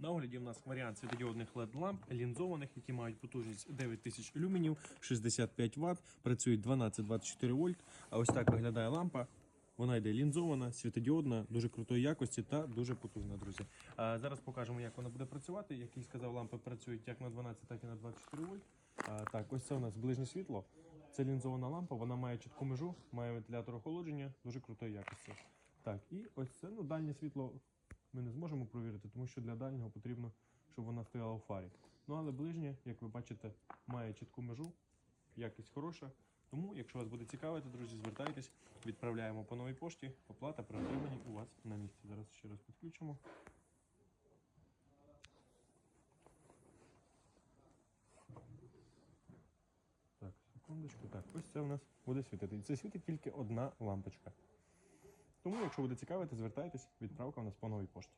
На огляді в нас варіант світодіодних LED ламп лінзованих, які мають потужність 9000 люменів, 65 Вт, працюють 12-24 вольт. А ось так виглядає лампа. Вона йде лінзована, світодіодна, дуже крутої якості та дуже потужна, друзі. А зараз покажемо, як вона буде працювати. Як і сказав, лампи працюють як на 12, так і на 24 вольт. А, так, ось це у нас ближнє світло. Це лінзована лампа, вона має чітку межу, має вентилятор охолодження, дуже крутої якості. Так, і ось це ну, дальнє світло ми не зможемо провірити, тому що для дальнього потрібно, щоб вона стояла у фарі. Ну але ближнє, як ви бачите, має чітку межу, якість хороша. Тому, якщо вас буде цікавити, друзі, звертайтесь, відправляємо по новій пошті. Оплата при отриманні у вас на місці. Зараз ще раз підключимо. Так, секундочку. Так, ось це у нас буде світити. І це світить тільки одна лампочка. Тому, якщо буде цікавити, звертайтесь, відправка у нас по новій пошті.